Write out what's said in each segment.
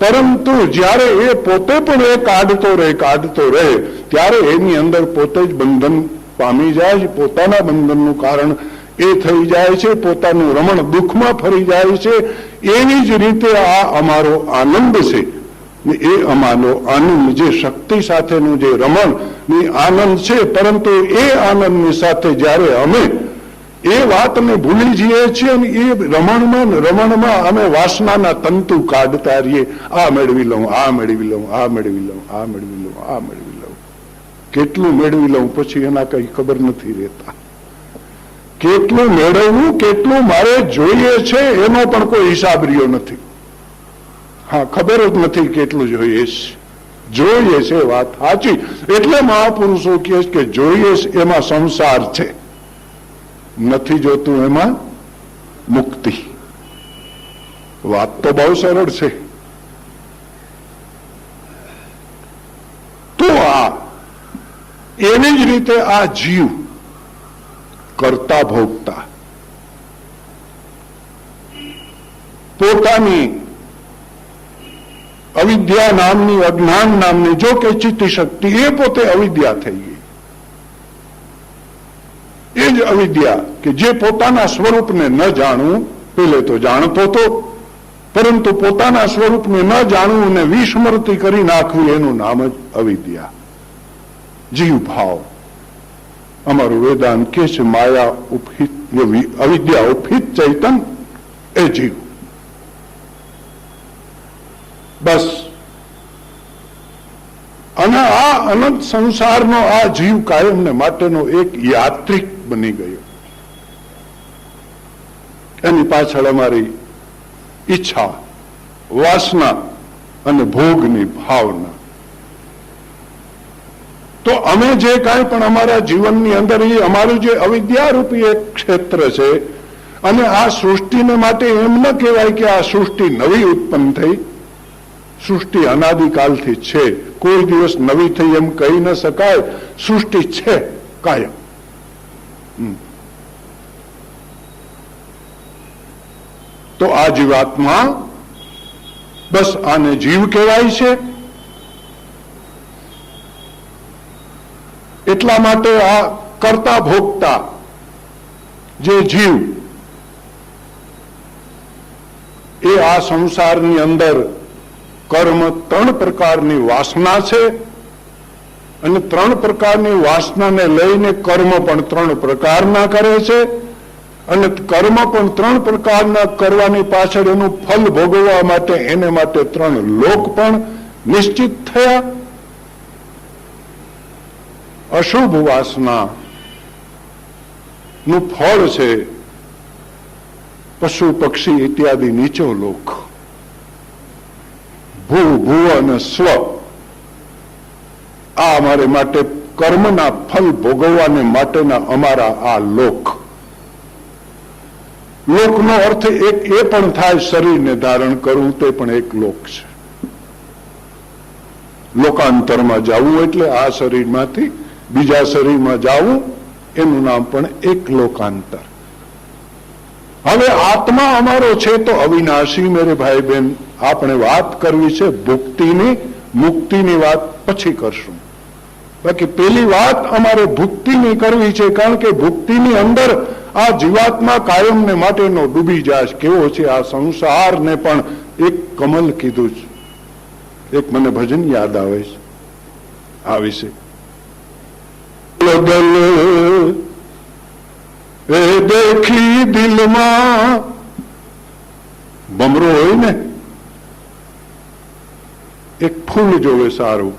પરંતુ જ્યારે એ પોતે પણ એ કાઢતો રહે કાઢતો રહે, ત્યારે એની અંદર પોતે જ બંધન પામી જાય છે. પોતાના બંધનનું કારણ એ થઈ જાય છે. પોતાનું રમણ દુઃખમાં ફરી જાય છે. એવી જ રીતે આ અમારો આનંદ છે. એ અમારો આનંદ જે શક્તિ સાથેનું જે રમણની આનંદ છે, પરંતુ એ આનંદની સાથે જ્યારે અમે એ વાત અમે ભૂલી જઈએ છીએ અને એ રમણમાં રમણમાં અમે વાસનાના તંતુ કાઢતા રહીએ. આ મેળવી લઉં, આ મેળવી લઉં, આ મેળવી લઉં, આ મેળવી લઉં, આ મેળવી લઉં. કેટલું મેળવી લઉં પછી એના કઈ ખબર નથી રહેતા. કેટલું મેળવવું, કેટલું મારે જોઈએ છે, એનો પણ કોઈ હિસાબ રહ્યો નથી. હા, ખબર જ નથી કેટલું જોઈએ છે. જોઈએ છે વાત સાચી. એટલે મહાપુરુષો કહે કે જોઈએ એમાં સંસાર છે. નથી જોતું એમાં મુક્તિ. વાત તો બહુ સરળ છે. તો આ એવી જ રીતે આ જીવ કરતા ભોગતા. પોતાની અવિદ્યા નામની અજ્ઞાન નામની જો કે ચિત્તી શક્તિ એ પોતે અવિદ્યા થઈ ગઈ. એ જ અવિદ્યા કે જે પોતાના સ્વરૂપને ન જાણવું પેલે તો જાણતો હતો પરંતુ પોતાના સ્વરૂપને ન જાણવું અને વિસ્મૃતિ કરી નાખવી એનું નામ જ અવિદ્યા. જીવ ભાવ. અમારું વેદાંત કે છે, માયા ઉપહિત અવિદ્યા ઉપહિત ચૈતન, એ જીવ. બસ. અને આ અનંત સંસારનો આ જીવ કાયમને માટેનો એક યાત્રિક બની ગયો. એની પાછળ અમારી ઈચ્છા, વાસના અને ભોગની ભાવના. તો અમે જે કાંઈ પણ અમારા જીવનની અંદર અમારું જે અવિદ્યારૂપી એક ક્ષેત્ર છે, અને આ સૃષ્ટિને માટે એમ ન કહેવાય કે આ સૃષ્ટિ નવી ઉત્પન્ન થઈ. સૃષ્ટિ અનાદિકાલથી છે. કોઈ દિવસ નવી થઈ એમ કહી ન શકાય. સૃષ્ટિ છે કાયમ. તો આ જીવાત્મા બસ આને જીવ કહેવાય છે. એટલા માટે આ કરતા ભોગતા જે જીવ એ આ સંસારની અંદર કર્મ ત્રણ પ્રકારની વાસના છે. અને ત્રણ પ્રકારની વાસનાને લઈને કર્મ પણ ત્રણ પ્રકારના કરે છે. અને કર્મ પણ ત્રણ પ્રકારના કરવાની પાછળ એનું ફલ ભોગવવા માટે, એને માટે ત્રણ લોક પણ નિશ્ચિત થયા. અશુભ વાસના નું ફળ છે પશુ, પક્ષી ઇત્યાદિ નીચો લોક. ભૂ ભૂવ અને સ્વ. આ અમારે માટે કર્મના ફલ ભોગવવાને માટેના અમારા આ લોક. લોકનો અર્થ એક એ પણ થાય શરીરને ધારણ કરવું, તે પણ એક લોક છે. લોકાંતરમાં જવું એટલે આ શરીરમાંથી બીજા શરીરમાં જવું, એનું નામ પણ એક લોકાંતર. હવે આત્મા અમારો છે તો અવિનાશી, મેરે ભાઈ બહેન આપણે વાત કરવી છે ભુક્તિની, મુક્તિની વાત પછી કરશું. બાકી પેલી વાત અમારે ભુક્તિની કરવી છે, કારણ કે ભુક્તિની અંદર આ જીવાત્મા કાયમને માટેનો ડૂબી જાય કેવો છે આ સંસારને પણ એક કમલ કીધું એક મને ભજન યાદ આવે છે, આ વિશે. એ દેખી દિલમાં બમરો હોય ને, એક ફૂલ જોવે સારું.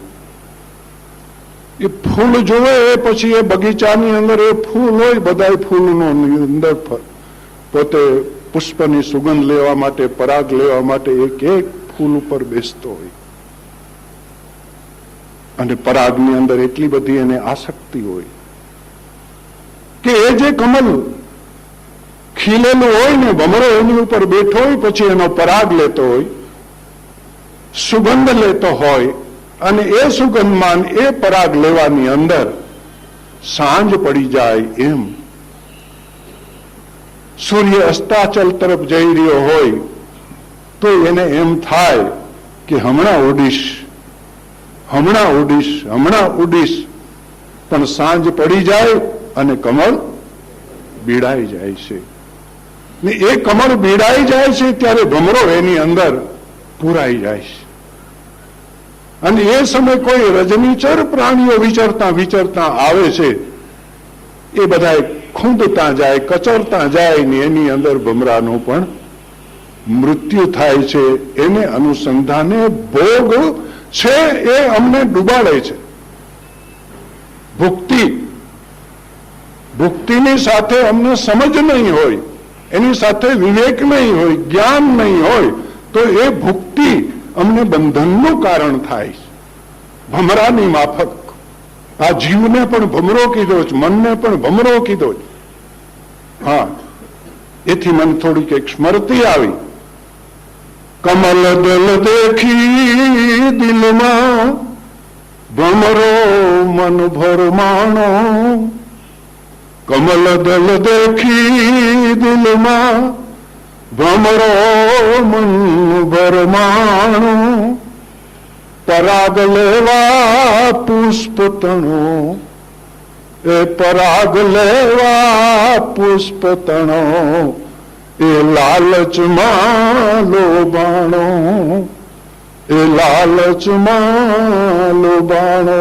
એ ફૂલ જોવે એ પછી એ બગીચાની અંદર એ ફૂલ હોય બધા ફૂલનો અંદર પોતે પુષ્પની સુગંધ લેવા માટે, પરાગ લેવા માટે એક એક ફૂલ ઉપર બેસતો હોય. અને પરાગની અંદર એટલી બધી એને આસક્તિ હોય કે એ જે કમલ ખીલેલું હોય ને, ભમરો એની ઉપર બેઠો હોય, પછી એનો પરાગ લેતો હોય, સુગંધ લેતો હોય અને એ સુગંધમાન એ પરાગ લેવાની અંદર સાંજ પડી જાય એમ. સૂર્ય અસ્તાચલ તરફ જઈ રહ્યો હોય તો એને એમ થાય કે હમણાં ઉડીશ હમણાં ઉડીશ હમણાં ઉડીશ. પણ સાંજ પડી જાય અને કમળ બીડાઈ જાય છે. ને એ કમળ બીડાઈ જાય છે ત્યારે ભમરો એની અંદર પૂરાઈ જાય છે. અને એ સમય કોઈ રજનીચર પ્રાણીઓ વિચરતા વિચરતા આવે છે, એ બધા ખૂંદતા જાય, કચરતા જાય ને એની અંદર ભમરાનું પણ મૃત્યુ થાય છે. એને અનુસંધાને ભોગ છે એ અમને ડૂબાડે છે. ભુક્તિ, ભુક્તિની સાથે અમને સમજ નહીં હોય, એની સાથે વિવેક નહીં હોય, જ્ઞાન નહીં હોય, તો એ ભુક્તિ અમને બંધનનું કારણ થાય છે. ભમરાની માફક. આ જીવને પણ ભમરો કીધો છે, મનને પણ ભમરો કીધો છે. હા, એથી મને થોડીક એક સ્મૃતિ આવી. કમલ દલ દેખી દિલમાં, ભમરો મન ભરમાણો કમલ દલ દેખી દિલમાં ભમરો મન ભરમાણો પરાગ લેવા પુષ્પતણો. એ પરાગ લેવા પુષ્પતણો, એ લાલચમાં લોબાણો એ લાલચમાં લોબાણો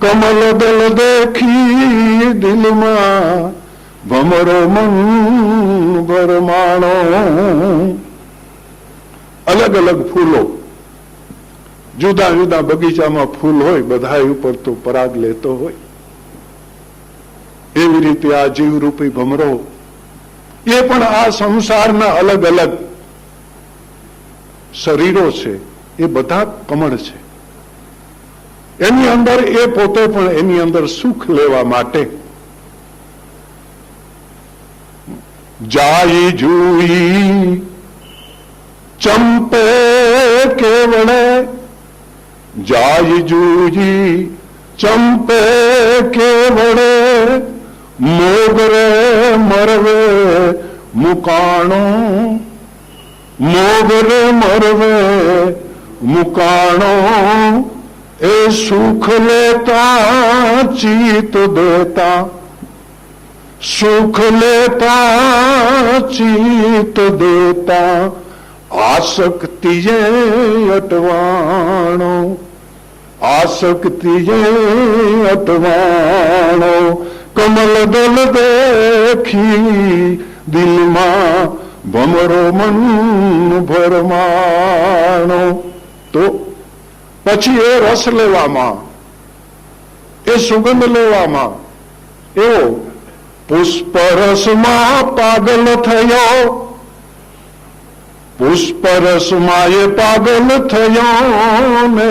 કમલ દલ દેખી દિલમાં ભમરો મન ભરમાણો અલગ અલગ ફૂલો. જુદા જુદા બગીચામાં ફૂલ હોય બધા ઉપર તો પરાગ લેતો હોય. એવી રીતે આ જીવરૂપી ભમરો. એ પણ આ સંસારના અલગ અલગ શરીરો છે, એ બધા કમળ છે. એની અંદર એ પોતે પણ એની અંદર સુખ લેવા માટે જાય જુઈ ચંપે કેવળે જાય જુઈ ચંપે કેવળે મોગરે મરવે મુકાણો મોગરે મરવે મુકાણો એ સુખ લેતા ચિત દેતા સુખ લેતા ચિત દેતા, આસક્તિએ અટવાણો આસક્તિએ અટવાણો, કમલ દલ દેખી દિલમાં ભમરો મન ભરમાણો. તો પછી એ રસ લેવામાં, એ સુગંધ લેવામાં, એવો પુષ્પરસમાં પાગલ થયો. પુષ્પરસમાં એ પાગલ થયો ને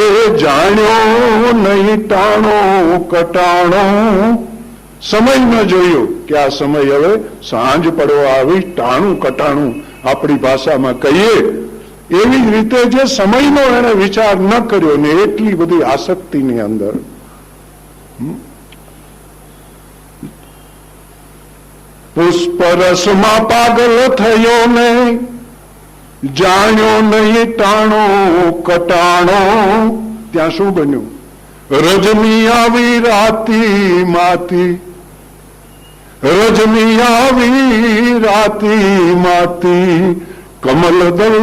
એ જાણ્યો નહીં ટાણો કટાણો. સમય ન જોયો કે આ સમય હવે સાંજ પડવા આવી ટાણું કટાણું આપણી ભાષામાં કહીએ. એવી રીતે જે સમયનો એને વિચાર ન કર્યો ને એટલી બધી આસક્તિની અંદર. પુષ્પરસમાં પાગલ થયો ને જાણ્યો નહીં ટાણો કટાણો. ત્યાં શું બન્યું? રજની આવી રાતી માતી રજની આવી રાતી માતી કમલ દલ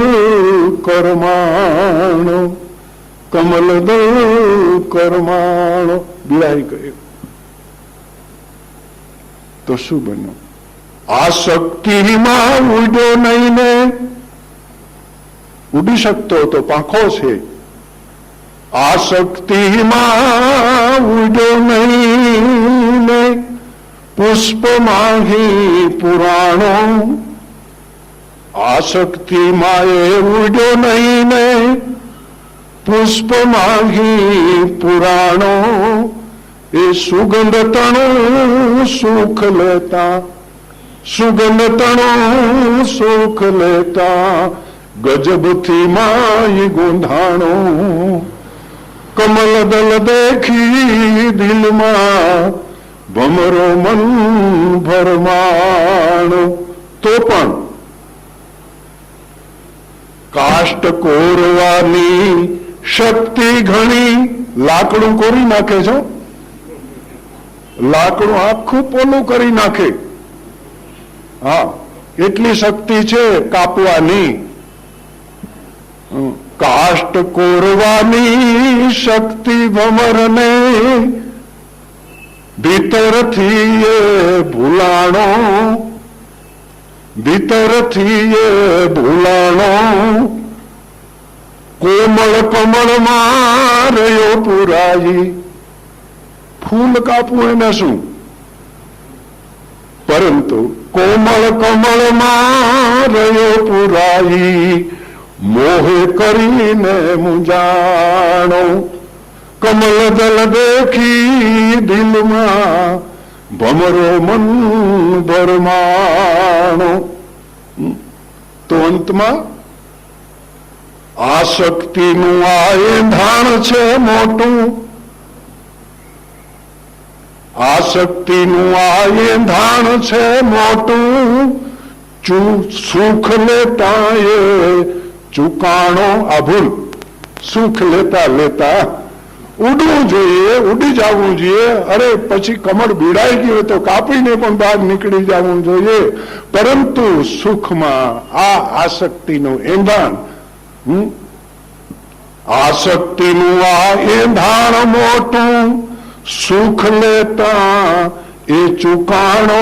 કરમાણો, કમલ દલ કરમાણો. બિરાઈ ગયો તો શું બન્યું? આ શક્તિમાં ઉડ્યો નહીં ને ઉડી શકતો તો પાંખો છે. આ શક્તિમાં ઉડ્યો નહીં ને પુષ્પ માહી પુરાણો. આસક્તિમાં એ ઉડ્યો નહીં ને પુષ્પ માહી પુરાણો. એ સુગંધ તણું સુખ લેતા સુગંધ તણું સુખ લેતા ગજબથી માય ગોંધાણો. કમલ દલ દેખી દિલમાં ભમરો મન ભરમાણો. તો પણ કાષ્ટ કોરવાની શક્તિ ઘણી લાકડું કોરી નાખે છે? લાકડું આખું પોલું કરી નાખે. હા, એટલી શક્તિ છે કાપવાની. કાષ્ટ કોરવાની શક્તિ ભમરને ભીતરથી એ ભૂલાણો. ભીતરથી એ ભૂલાણો. કોમળ કમળમાં રહ્યો પુરાઈ. ફૂલ કાપવું એને શું? પરંતુ કોમળ કમળમાં રહ્યો પુરાઈ, મોહ કરીને મુંજાણો કમલ દલ દેખી દિલમાં, ભમરો મન ભરમાણો. તો અંતમાં આસક્તિનું આ એંધાણ છે મોટું. આસક્તિનું આ એંધાણ છે મોટું. સુખ લેતા એ ચુકાણો આ સુખ લેતા લેતા ઉડવું જોઈએ, ઉડી જવું જોઈએ. અરે પછી કમળ બીડાઈ ગયું તો કાપીને પણ બહાર નીકળી જવું જોઈએ. પરંતુ સુખમાં આ આસક્તિનું એંધાણ? આસક્તિનું આ એંધાણ મોટું. સુખ લેતા એ ચુકાણો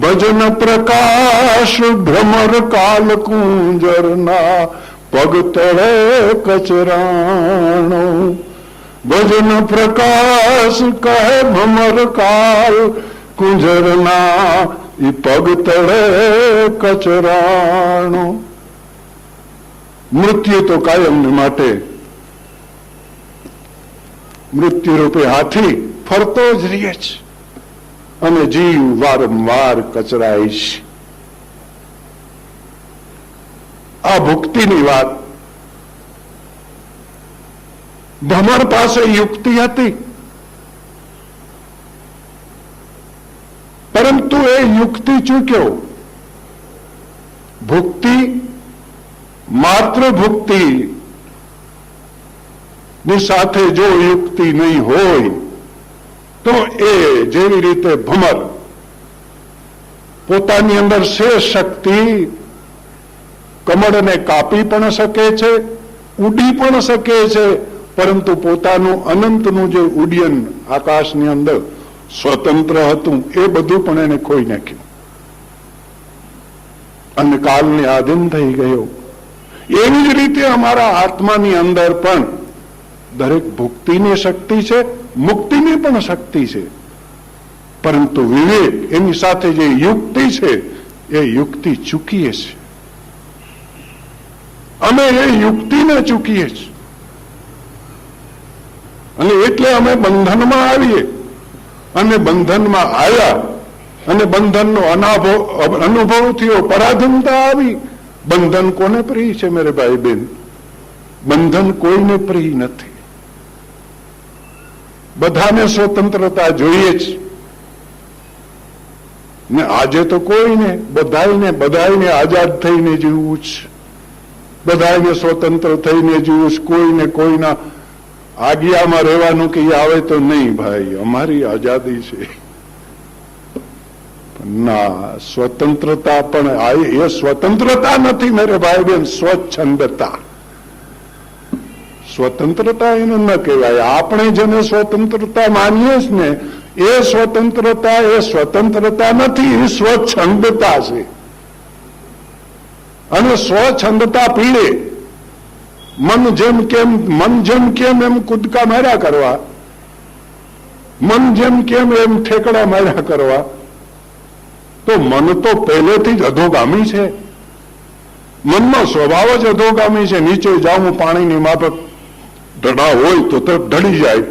ભજન પ્રકાશ ભ્રમર કાલ કુંજરના પગ તળે કચરાણો. ભજન પ્રકાશ કહે ભ્રમર કાલ કુંજરના ઈ પગ તળે કચરાણો. મૃત્યુ તો કાયમને માટે મૃત્યુ રૂપે હાથી ફરતો જ રહે છે અને જીવ વારંવાર કચરાય છે. આ ભુક્તિની વાત ભમર પાસે યુક્તિ હતી. પરંતુ એ યુક્તિ ચૂક્યો. ભુક્તિ માત્ર ભુક્તિ ની સાથે જો યુક્તિ નહીં હોય, તો એ જેવી રીતે ભમર પોતાની અંદર શે શક્તિ કમળને કાપી પણ શકે છે, ઉડી પણ શકે છે, પરંતુ પોતાનું અનંતનું જે ઉડ્ડયન આકાશની અંદર સ્વતંત્ર હતું, એ બધું પણ એને ખોઈ નાખ્યું. અને કાલને આધીન થઈ ગયો. એવી જ રીતે અમારા આત્માની અંદર પણ દરેક ભુક્તિની શક્તિ છે, મુક્તિની પણ શક્તિ છે. પરંતુ વિવેક એની સાથે જે યુક્તિ છે, એ યુક્તિ ચૂકીએ છે. અમે એ યુક્તિને ચૂકીએ છીએ અને એટલે અમે બંધનમાં આવીએ. અને બંધનમાં આવ્યા. અને બંધનનો અનાભવ અનુભવ થયો પરાધીનતા આવી. બંધન કોને પ્રિય છે, મેરે ભાઈ બેન? બંધન કોઈને પ્રિય નથી. બધાને સ્વતંત્રતા જોઈએ જ. ને આજે તો કોઈને બધાને બધાને આઝાદ થઈને જીવવું છે બધાને સ્વતંત્ર થઈને જીવવું છે કોઈને, કોઈના આગિયામાં રહેવાનું કે આવે તો નહીં ભાઈ, અમારી આઝાદી છે. ના, સ્વતંત્રતા પણ એ સ્વતંત્રતા નથી મેરે ભાઈ બેન, સ્વચ્છંદતા. સ્વતંત્રતા એને ન કહેવાય. આપણે જેને સ્વતંત્રતા માનીએ જ ને, એ સ્વતંત્રતા એ સ્વતંત્રતા નથી, એ સ્વચ્છંદતા છે. અને સ્વચ્છંદતા પીડે. મન જેમ કેમ, મન જેમ કેમ એમ કૂદકા માર્યા કરવા. મન જેમ કેમ એમ ઠેકડા માર્યા કરવા. તો મન તો પહેલેથી જ અધોગામી છે. મનનો સ્વભાવ જ અધોગામી છે. નીચે જાઉં, પાણીની માફક ઢળા હોય તો તરફ ઢળી જાય.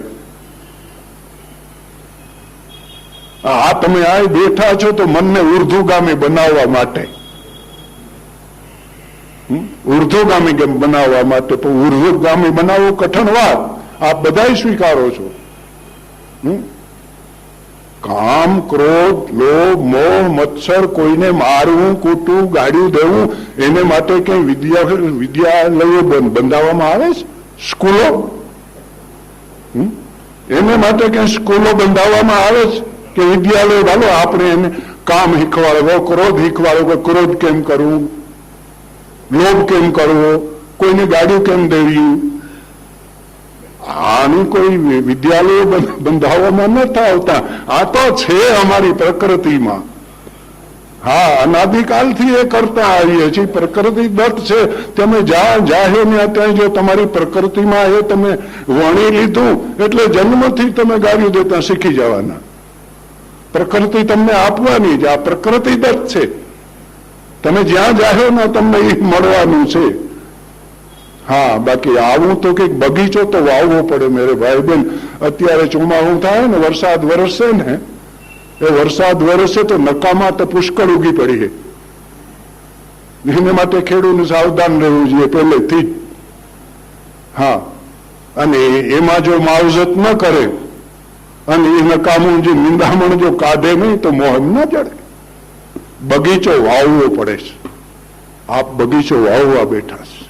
આ તમે આ બેઠા છો તો મનને ઉર્ધુગામી બનાવવા માટે? ઉર્ધ્વગામી કેમ બનાવવા માટે. પણ ઉર્ધ્વગામી બનાવવું કઠણ વાત આપ બધાય સ્વીકારો છો? કામ, ક્રોધ, લોભ, મોહ મચ્છર કોઈને મારવું, કૂટવું ગાડ્યું દેવું, એને માટે કઈ વિદ્યા વિદ્યાલયો બંધાવવામાં આવે છે? સ્કૂલો? એને માટે કઈ સ્કૂલો બંધાવવામાં આવે છે? કે વિદ્યાલયો ભાલો આપણે એને કામ શીખવાડવો ક્રોધ શીખવાડવો કે ક્રોધ કેમ કરવું? લોભ કેમ કરવો? કોઈને ગાડી કેમ દેવી? આનું કોઈ વિદ્યાલયો બંધાવવામાં નથી આવતા આ તો છે અમારી પ્રકૃતિમાં. હા, અનાદિકાલથી એ કરતા આવીએ છીએ. પ્રકૃતિ દત્ત છે. તમે જ્યાં જાહે ને ત્યાં જો તમારી પ્રકૃતિમાં એ તમે વણી લીધું, એટલે જન્મથી તમે ગાળ્યું દેતા શીખી જવાના. પ્રકૃતિ તમને આપવાની જ, આ પ્રકૃતિ દત્ત છે. તમે જ્યાં જાહો ને તમને એ મળવાનું છે. હા, બાકી આવું તો કંઈક બગીચો તો વાવવો પડે, મેરે ભાઈ બેન અત્યારે ચોમાસું થાય ને, વરસાદ વરસશે ને એ વરસાદ વરસે તો નકામા તો પુષ્કળ ઉગી પડી છે. એને માટે ખેડૂતને સાવધાન રહેવું જોઈએ પહેલેથી જ. હા, અને એમાં જો માવજત ન કરે, અને એ નકામું જે નિંદામણ જો કાઢે નહીં, તો મોહન ન ચડે. બગીચો વાવવો પડે છે. આપ બગીચો વાવવા બેઠા છે.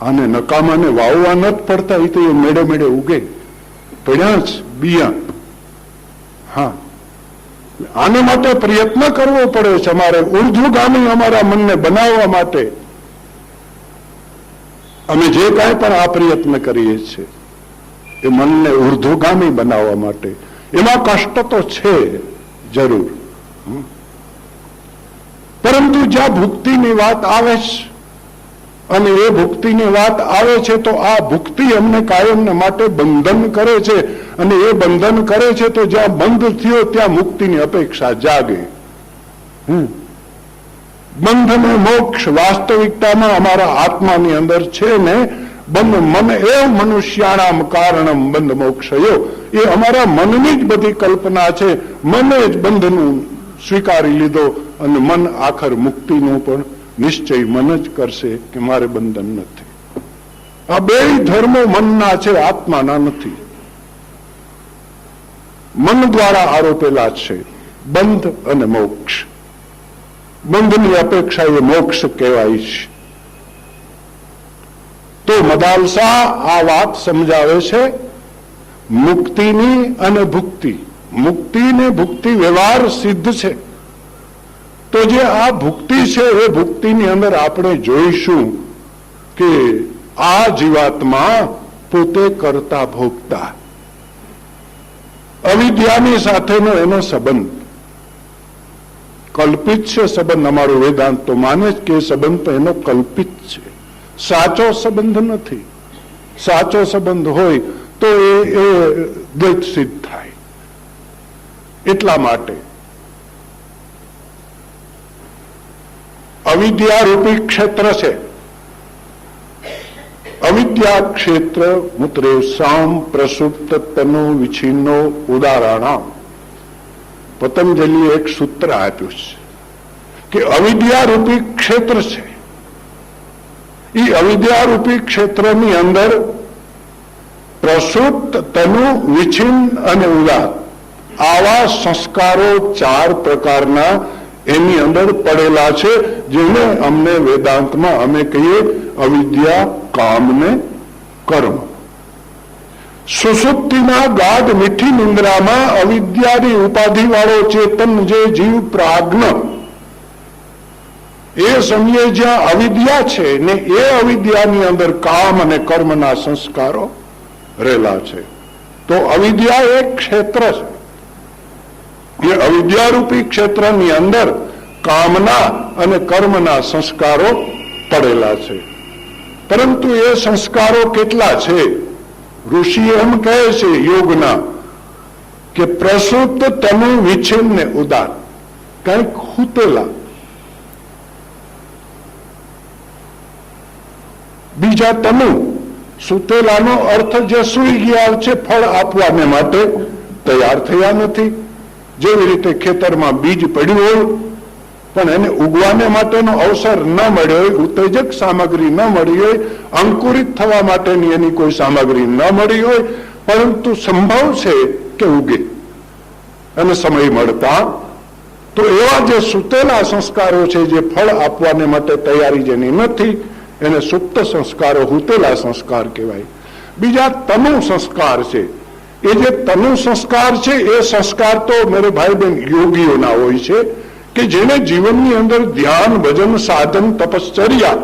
અને નકામાને વાવવા નથી પડતા, એ તો એ મેળે મેળે ઉગે. પડ્યા જ બિયા. હા. આને માટે પ્રયત્ન કરવો પડે છે અમારે ઉર્ધ્વગામી અમારા મનને બનાવવા માટે. અમે જે કાંઈ પણ આ પ્રયત્ન કરીએ છીએ, એ મનને ઉર્ધ્વગામી બનાવવા માટે. એમાં કષ્ટ તો છે જરૂર. પરંતુ જ્યાં ભુક્તિની વાત આવે છે અને એ ભુક્તિની વાત આવે છે તો આ ભુક્તિ અમને કાયમને માટે બંધન કરે છે. અને એ બંધન કરે છે તો જ્યાં બંધ થયો ત્યાં મુક્તિની અપેક્ષા જાગે. હમ. બંધ અને મોક્ષ વાસ્તવિકતામાં અમારા આત્માની અંદર છે ને, બંધ મન એ મનુષ્યાણામ કારણમ બંધ મોક્ષયો. એ અમારા મનની જ બધી કલ્પના છે. મને જ બંધનું સ્વીકારી લીધો અને મન આખર મુક્તિનું પણ નિશ્ચય મન જ કરશે કે મારે બંધન નથી. આ બે ધર્મો મનના છે, આત્માના નથી. મન દ્વારા આરોપેલા છે, બંધ અને મોક્ષ. બંધની અપેક્ષા એ મોક્ષ કહેવાય છે. તો મદાલસા આ વાત સમજાવે છે, મુક્તિની અને ભુક્તિ. મુક્તિ ને ભુક્તિ વ્યવહાર સિદ્ધ છે. તો જે આ ભુક્તિ છે, એ ભુક્તિની અંદર આપણે જોઈશું કે આ જીવાત્મા પોતે કરતા ભોગતા. અવિદ્યાની સાથેનો એનો સંબંધ. કલ્પિત છે સંબંધ, અમારો વેદાંત તો માને જ કે સંબંધ તો એનો કલ્પિત છે. સાચો સંબંધ નથી. સાચો સંબંધ હોય તો એ દ્વૈત સિદ્ધ થાય. એટલા માટે અવિદ્યારૂપી ક્ષેત્ર છે. અવિદ્યા ક્ષેત્ર મુત્રે સામ પ્રસુપ્ત તનુ વિછિન્નો ઉદાહરણામ. પતંજલિ એક સૂત્ર આપ્યું છે કે અવિદ્યારૂપી ક્ષેત્ર છે. એ અવિદ્યારૂપી ક્ષેત્રની અંદર પ્રસુપ્ત તનુ વિછિન્ન અને ઉદાર આવા સંસ્કારો ચાર પ્રકારના એની અંદર પડેલા છે, જેને અમને વેદાંતમાં અમે કહીએ અવિદ્યા કામને કર્મ. સુસુપ્તિના ગાઢ મીઠી નિંદ્રામાં અવિદ્યાની ઉપાધિ વાળો ચેતન જે જીવ પ્રાજ્ઞ એ સમયે જ્યાં અવિદ્યા છે ને એ અવિદ્યાની અંદર કામ અને કર્મના સંસ્કારો રહેલા છે. તો અવિદ્યા એક ક્ષેત્ર છે. એ અવિદ્યારૂપી ક્ષેત્રની અંદર કામના અને કર્મના સંસ્કારો પડેલા છે. પરંતુ એ સંસ્કારો કેટલા છે? ઋષિ એમ કહે છે યોગના કે પ્રસુપ્ત તનુ વિચ્છિન્ન ઉદાર, કંઈક ખૂતેલા. બીજા તનુ, સુતેલાનો અર્થ જે સુઈ ગયા છે, ફળ આપવાને માટે તૈયાર થયા નથી. જેવી રીતે ખેતરમાં બીજ પડ્યું હોય, પણ એને ઉગવાને માટેનો અવસર ન મળ્યો હોય, ઉત્તેજક સામગ્રી ન મળી હોય, અંકુરિત થવા માટેની એની કોઈ સામગ્રી ન મળી હોય, પરંતુ સંભવ છે કે ઉગે. અને સમય મળતા તો એવા જે સૂતેલા સંસ્કારો છે, જે ફળ આપવાને માટે તૈયારી જેની નથી, એને સુપ્ત સંસ્કારો, હુતેલા સંસ્કાર કહેવાય. બીજા તનુ સંસ્કાર છે એ જે તનુ સંસ્કાર છે, એ સંસ્કાર તો મેરે ભાઈ બહેન યોગીઓના હોય છે, કે જેને જીવનની અંદર ધ્યાન, ભજન, સાધન, તપશ્ચર્યા,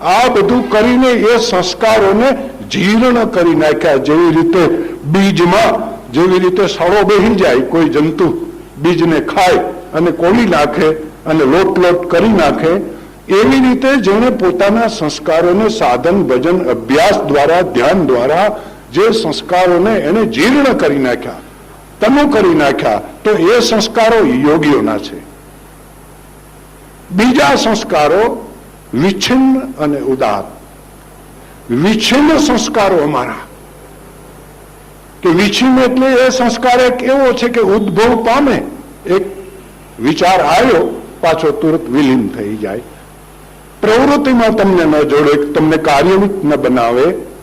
આ બધું કરીને એ સંસ્કારોને જીર્ણ કરી નાખ્યા. જેવી રીતે બીજમાં, જેવી રીતે સળો બેહી જાય કોઈ જંતુ, બીજને ખાય અને કોલી નાખે અને લોટ લોટ કરી નાખે, એવી રીતે જેણે પોતાના સંસ્કારોને સાધન, ભજન, અભ્યાસ દ્વારા, ધ્યાન દ્વારા જે સંસ્કારોને એને જીર્ણ કરી નાખ્યા, તનુ કરી નાખ્યા, તો એ સંસ્કારો યોગીઓના છે. બીજા સંસ્કારો વિચ્છિન્ન અને ઉદાર. વિચ્છિન્ન સંસ્કારો અમારા. કે વિચ્છિન્ન એટલે એ સંસ્કાર એક એવો છે કે ઉદ્ભવ પામે, એક વિચાર આવ્યો, પાછો તુરત વિલીન થઈ જાય. પ્રવૃત્તિમાં તમને ન જોડે, તમને કાર્યરૂપ ન બનાવે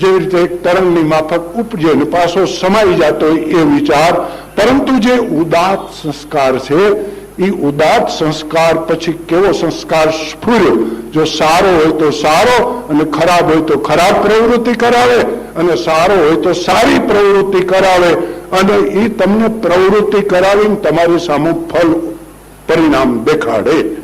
જેવી રીતે એક તરંગની માફક ઉપજે અને પાછો સમાઈ જતો હોય એ વિચાર. પરંતુ જે ઉદાત સંસ્કાર છે એ ઉદાત સંસ્કાર પછી કેવો સંસ્કાર સ્ફુર્યો? જો સારો હોય તો સારો અને ખરાબ હોય તો ખરાબ પ્રવૃત્તિ કરાવે અને સારો હોય તો સારી પ્રવૃત્તિ કરાવે. અને એ તમને પ્રવૃત્તિ કરાવીને તમારી સામે ફળ પરિણામ દેખાડે.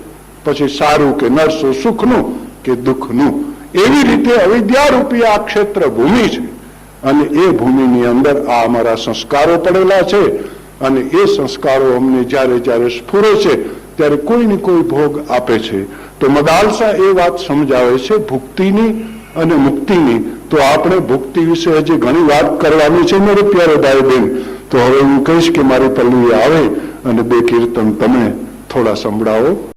પછી સારું કે નરસું, સુખનું કે દુઃખનું. એવી રીતે અવિદ્યારૂપી આ ક્ષેત્ર ભૂમિ છે. અને એ ભૂમિની અંદર આ અમારા સંસ્કારો પડેલા છે. અને એ સંસ્કારો અમને જ્યારે જ્યારે સ્ફુરે છે, ત્યારે કોઈને કોઈ ભોગ આપે છે. તો મદાલસા એ વાત સમજાવે છે, ભુક્તિની અને મુક્તિની. તો આપણે ભુક્તિ વિશે હજી ઘણી વાત કરવાની છે, મારે પ્યારે ભાઈ બેન તો હવે હું કહીશ કે મારી પલ્લી આવે અને બે કીર્તન તમે થોડા સંભળાવો.